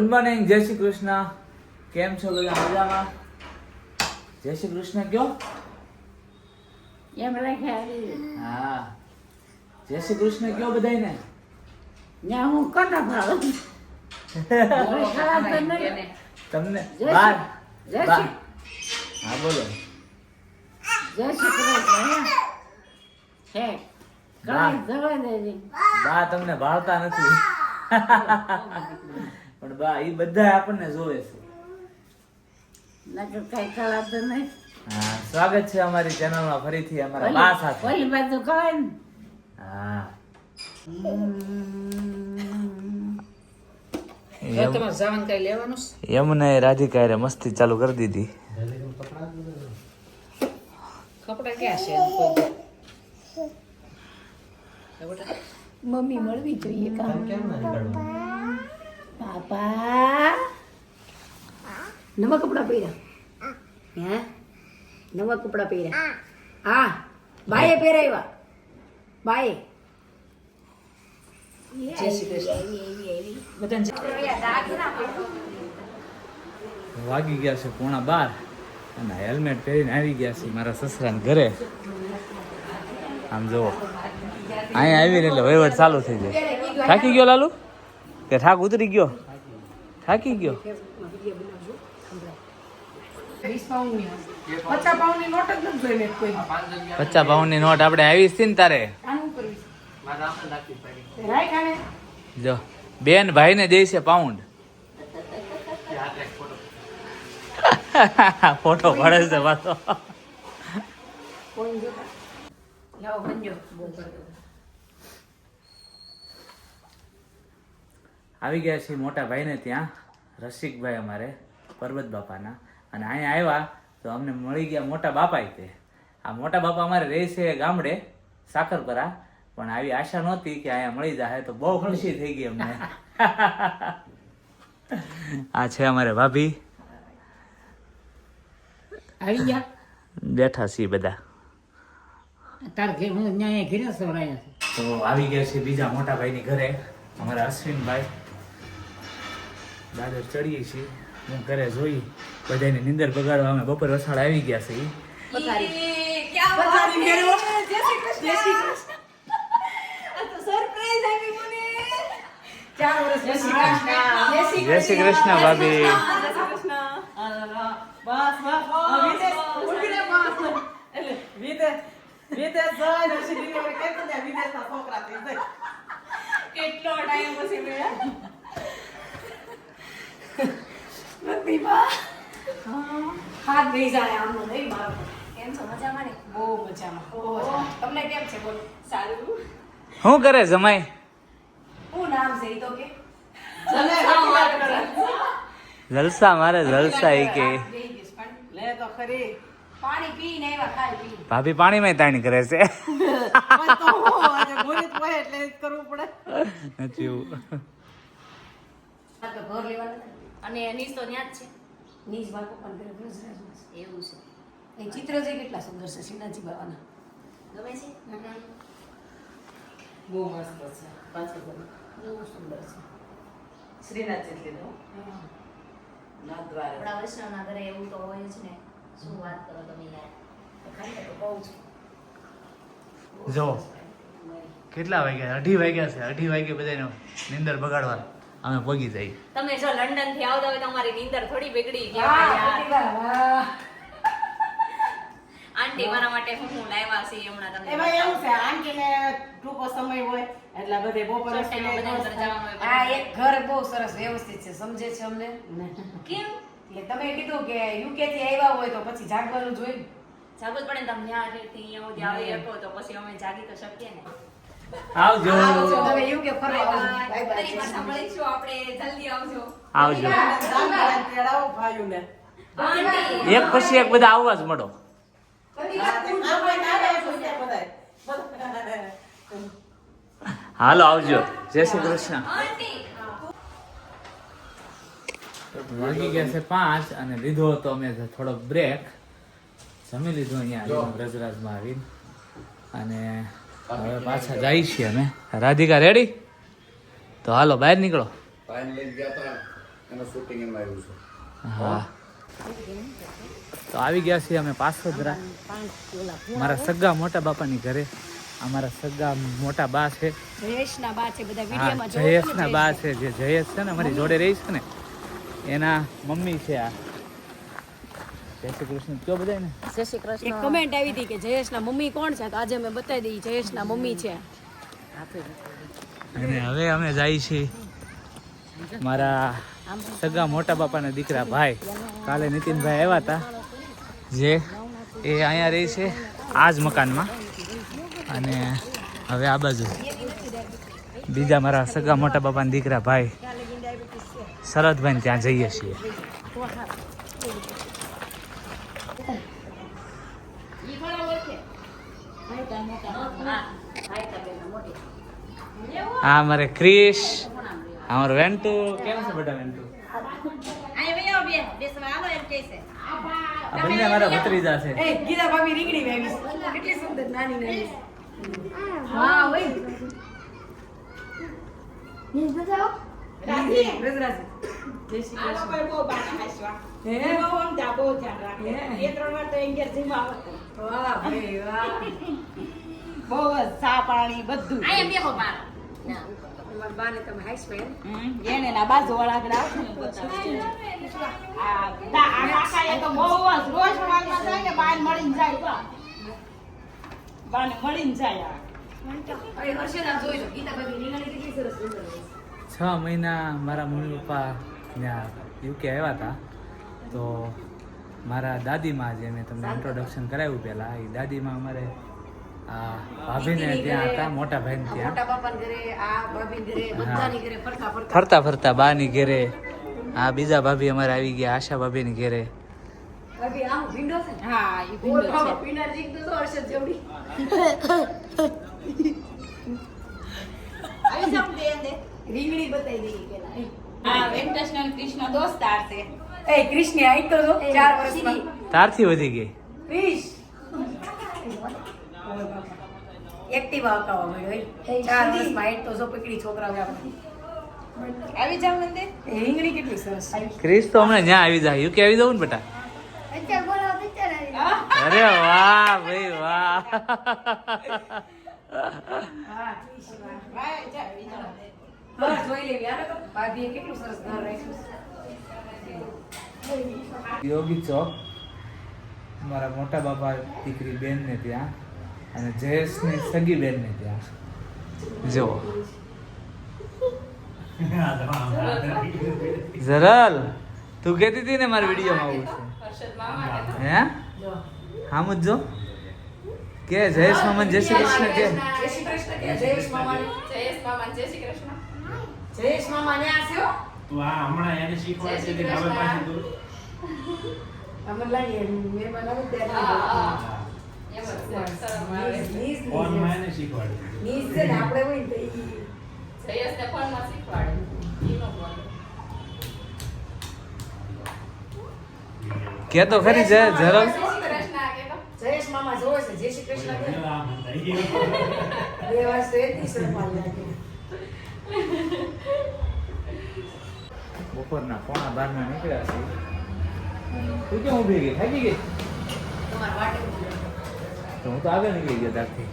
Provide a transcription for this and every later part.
Good morning જય શ્રી કૃષ્ણ. કેમ છો બધા મજામાં? જય શ્રી કૃષ્ણ કયો? એમ હા. જય શ્રી કૃષ્ણ કયો બધાને ત્યાં હું કોના ભાવ. તમને બાર. જય બાર. શ્રી- હા બોલો. જય શ્રી કૃષ્ણ હે? વાહ. જવા દેજે. બા તમને ભાળતા નથી. પણ બા એ બધા આપણને જોવે છે નકર કાંઈ ખરાબ નહીં. હા સ્વાગત છે અમારી ચેનલમાં ફરીથી અમારા બા સાથે ઓલી બાજુ ખાય ને. હા હવે તમારે જવાનું કઈ લેવાનું છે? યમુને રાધિકાએ મસ્તી ચાલુ કરી દીધી કપડાં ક્યાં છે? મમ્મી મળવી જોઈએ કામ પાપા નવા કપડા પહેર્યા હે નવા કપડા પહેર્યા હા બાએ પહેરાવ્યા બાએ જય શ્રી કૃષ્ણ વાગી ગયા છે પોણા બાર. અને હેલ્મેટ પહેરીને આવી ગયા છે મારા સસરાને ઘરે. આમ જુઓ. અહીંયા આવીને એટલે વહીવટ ચાલુ થઈ જાય. થાકી ગયો લાલુ? કે થાક ઉતરી ગયો? થાકી ગયો? પચાસ પાઉન્ડની નોટ આપણે આવી છે. ને તારે જો બેન ભાઈને દે છે પાઉન્ડ ફોટો. પડે છે પાછો. આવી ગયા છે મોટા ભાઈને ત્યાં. રસિકભાઈ અમારે પર્વત બાપાના. અને અહીંયા આવ્યા તો અમને મળી ગયા મોટા બાપા તે. આ મોટા બાપા અમારે રહે છે ગામડે સાકરપરા. પણ આવી આશા નહોતી કે અહીંયા મળી જાય તો બહુ ખુશી થઈ ગઈ અમને. આ છે અમારે ભાભી. આવી ગયા? બેઠા છીએ બધા. તાર ઘેર હું અહીંયા ઘેરે સવરાયા છે. તો આવી ગયા છે બીજા મોટા ભાઈની ઘરે અમારા અશ્વિનભાઈ. દાદર ચડીએ છીએ. હું ઘરે જોઈ બધાની નિંદર બગાડવા અમે બપોર વસાડ આવી ગયા છે. જય શ્રી કૃષ્ણ. ભાભી. હાથ બેસી જાય આમનો નહીં મારો. કેમ છો? મજામાં ને? બહુ મજામાં. તમને કેમ છે? બોલો. સારું. શું કરે જમાઈ? હું નામ છે તો કે. જલસા મારે. જલસા એ કે. લે તો ખરી. પાણી પીને આવ્યા ખાઈ પી ભાભી પાણીમાં તાણી કરે છે. એટલે કરવું પડે. નથી એવું ઘર લેવાના. અને નીસ તો ન્યા જ છે. નીસ બાપુ પણ ઘરે બ્રજરાજમાં છે. એવું છે. એ ચિત્ર જે કેટલા સુંદર છે શ્રીનાથજી બાબાના. ગમે છે? બહુ મસ્ત છે. પાછું બહુ સુંદર છે. શ્રીનાથ જેટલી નું આપણા વૈષ્ણવના ઘરે એવું તો હોય જ ને. શું વાત કરો તમે યાર? તો કહું છું જો. કેટલા વાગ્યા? અઢી વાગ્યા છે. અઢી વાગે બધાનો નિંદર બગાડવા અમે પગી જઈ તમે જો લંડનથી આવતા હોય તમારી નીંદર થોડી બગડી ગઈ. આંટી મારા માટે હું હું લાવ્યા છે હમણાં તમને એમાં એવું છે આંટી ને ટૂંકો સમય હોય એટલે બધે બપોરે આ. એક ઘર બહુ સરસ વ્યવસ્થિત છે સમજે છે અમને? કેમ? એટલે તમે કીધું કે યુકે થી આવ્યા હોય તો પછી જાગવાનું જોયું. જાગવું પડે તમે ત્યાં આગળથી અહીંયા સુધી આવી શકો તો પછી અમે જાગી તો શકીએ ને. આવજો. તમે યુકે ફરવા આવજો. એક પછી એક બધા આવવા જ મળો. હાલો આવજો. જય શ્રી કૃષ્ણ. આંટી. વાગી ગયા છે પાંચ અને લીધો હતો અમે થોડો બ્રેક જમી લીધું અહીંયા રજરાજમાં આવીને. અને હવે પાછા જાય છીએ અમે. રાધિકા રેડી તો હાલો બહાર નીકળો. હા. તો આવી ગયા છીએ અમે પાસોદરા મારા સગા મોટા બાપાની ઘરે. અમારા સગા મોટા બા છે. જયેશના બા છે બધા હા વિડીયોમાં જયેશના બા છે જે જયેશ છે ને અમારી જોડે રહી છે ને એના મમ્મી છે આ. જય શ્રી કૃષ્ણ. કયો બધાય ને એક કમેન્ટ આવી હતી કે જયેશના મમ્મી કોણ છે? તો આજે અમે બતાવી દઈએ જયેશના મમ્મી છે. અને હવે અમે જાય છીએ મારા સગા મોટા બાપાના દીકરા ભાઈ. કાલે નીતિનભાઈ આવ્યા હતા. જે એ અહીંયા રહી છે આ જ મકાનમાં. અને હવે આ બાજુ બીજા મારા સગા મોટા બાપાના દીકરા ભાઈ શરદભાઈ ત્યાં જઈએ છીએ. આ અમારે ક્રિશ અમારે વેન્ટુ. કેમ છે બેટા વેન્ટુ? બંને મારા ભત્રીજા છે. એ ગીતા ભાભી રીંગણી વેવી કેટલી સુંદર નાની નાની હા હોય રાજી, રજરાજી. જય શ્રી કૃષ્ણ. હે? હે? વાહ ભાઈ વાહ. બહુ જ ચા પાણી બધું. અહીંયા બેહો બાર. છે. મહિના મારા મમ્મી પપ્પા ત્યાં યુકે આવ્યા હતા. તો મારા દાદીમાં જે મેં તમને ઇન્ટ્રોડક્શન કરાવ્યું પહેલાં. એ દાદીમાં અમારે ભાભીને ત્યાં હતા મોટા ભાઈને ત્યાં. મોટા બાપાને ઘરે આ ભાભી ઘરે બધાની ઘરે ફરતા ફરતા. બા ની બાની ઘેરે. આ બીજા ભાભી અમારે આવી ગયા આશા ભાભીની ઘેરે. ભાભી ની. રીંગણી બતાવી દઈએ પેલા. આ કૃષ્ણ દોસ્તાર છે. એ ક્રિશની હાઈટ તો ચાર વર્ષમાં તારથી વધી ગઈ. ક્રિશ એક્ટિવા હકાવા મળ્યો ચાર વર્ષમાં હાઈટ તો જો પકડી છોકરા આપણે. આવી જાવ એ રીંગણી કેટલી સરસ ક્રિસ તો હમણાં ત્યાં આવી જાય યુકે આવી જવું ને બેટા? અરે વાહ ભાઈ વાહ. હા જોઈ લેવી. હાલો તો. ભાભીએ કેટલું સરસ ઘર રાખ્યું યોગી ચોક. મારા મોટા બાપા દીકરી બેન ને ત્યાં. અને જયેશની સગી બેનને ત્યાં. જો. જરલ તું કહેતી હતી ને મારા વિડીયોમાં આવું છે. હે? હા મુજો જો. કે જયેશ મામા જય શ્રી કૃષ્ણ કે? જય શ્રી કૃષ્ણ કે? જયેશ મામાને જયેશ મામા ન્યા છે હો તું આ હમણાં એને શીખવાડે છે કે હવે પાછી તું અમે લાવીએ મહેમાન બનાવું ત્યારે કે તો ખરી જય ઝરલ જયેશ મામા જોવે છે જય શ્રી કૃષ્ણ. બે વર્ષ તો એટલી સરપાલ લાગે. બપોરના પોણા બારના નીકળ્યા છે તું કેમ ઊભી ગઈ થાકી ગઈ? તમારે વાટે તો હું તો આગળ નીકળી ગયો ત્યારથી.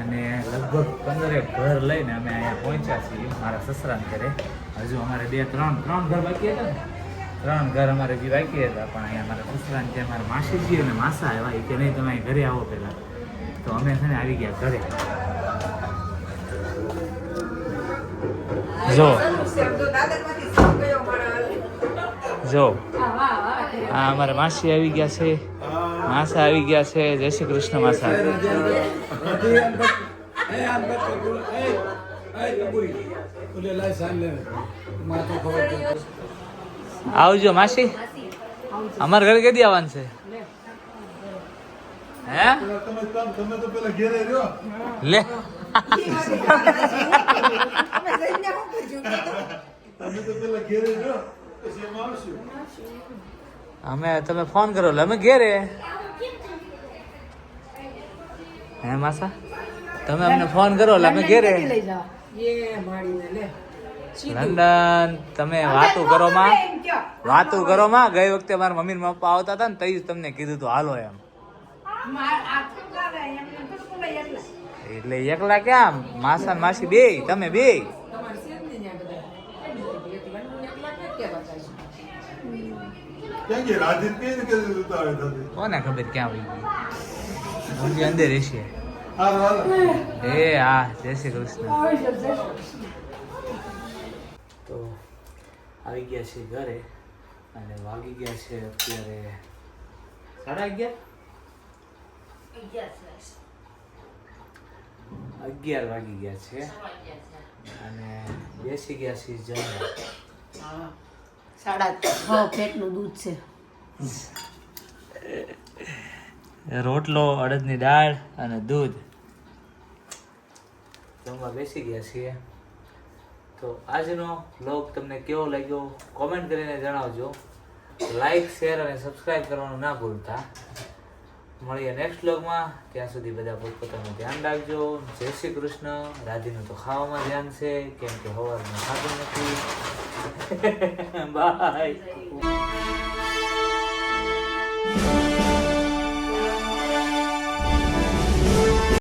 અને લગભગ પંદરેક ઘર લઈને અમે અહીંયા પહોંચ્યા છીએ મારા સસરાને ઘરે. હજુ અમારે બે ત્રણ ત્રણ ઘર બાકી હતા ને. ત્રણ ઘર અમારે જે બાકી હતા પણ અહીંયા મારા સસરાને ત્યાં મારા માસીજી અને માસા આવ્યા એ કે નહીં તમે અહીં ઘરે આવો પહેલાં. તો અમે છે ને આવી ગયા ઘરે. જો. જો. આ અમારા માસી આવી ગયા છે. માસા આવી ગયા છે. જય શ્રી કૃષ્ણ માસા. આવજો માસી. અમારા ઘરે કદી આવવાનું છે? હે? તમે તો પેલા ઘેરે રહ્યો લે. તમે તો પેલા ઘેરે રહ્યો પછી એમાં આવશું. અમે તમે ફોન કરો એટલે અમે ઘેરે. હે માસા? તમે અમને ફોન કરો એટલે અમે ઘેરે. લંડન તમે વાતું કરો માં. વાતું કરો માં. ગઈ વખતે મારા મમ્મી ને પપ્પા આવતા હતા ને તઈ જ તમને કીધું તું હાલો એમ. એટલે એકલા ક્યાં? માસા ને માસી બે તમે બે ક્યાં ને કઈ આવે દાદી કોને ખબર ક્યાં વહી ગઈ? ઊંધી અંદર રહેશે હા હા એ હા જય શ્રી કૃષ્ણ. તો આવી ગયા છે ઘરે અને વાગી ગયા છે અત્યારે સાડા અગિયાર? અગિયાર વાગી ગયા છે. અને બેસી ગયા છે જમવા. સાડા છ ફેટનું દૂધ છે. રોટલો અડદની દાળ અને દૂધ. જમવા બેસી ગયા છીએ. તો આજનો બ્લોગ તમને કેવો લાગ્યો? કોમેન્ટ કરીને જણાવજો. લાઈક શેર અને સબસ્ક્રાઈબ કરવાનું ના ભૂલતા. મળીએ નેક્સ્ટ બ્લોગમાં ત્યાં સુધી બધા પોતપોતાનું ધ્યાન રાખજો. જય શ્રી કૃષ્ણ. રાધીનું તો ખાવામાં ધ્યાન છે. કેમ કે હવારમાં ખાધું નથી. બાય